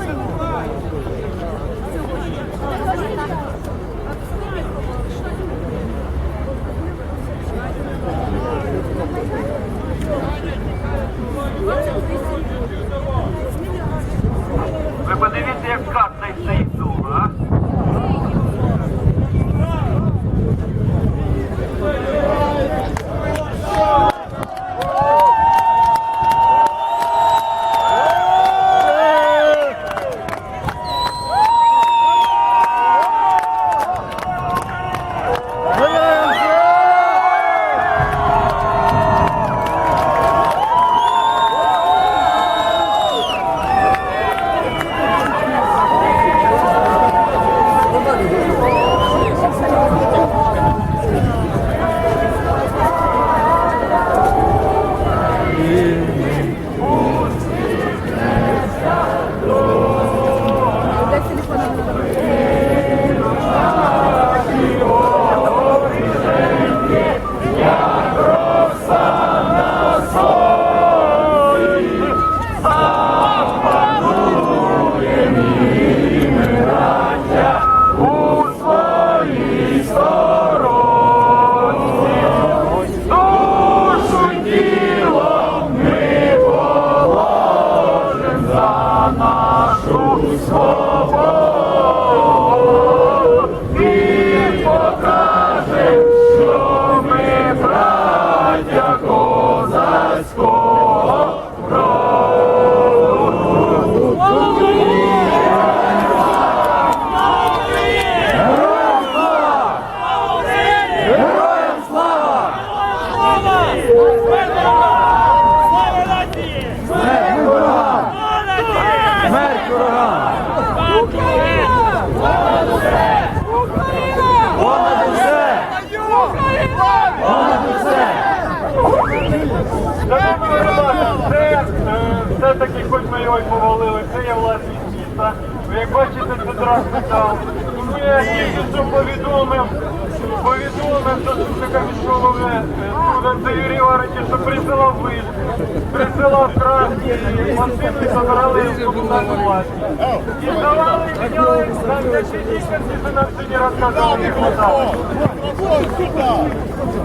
Ви все-таки, хоч ми його й повалили, це є власність міста. Ви як бачите, це драсний зал. Тому я тільки що повідомив, повідомив заступника міського голови е, студента Юрій Варича, що присилав виш, присилав краски, машини забирали в комунальну власність. І давали міняли, нам не тільки, що нам сьогодні розказали.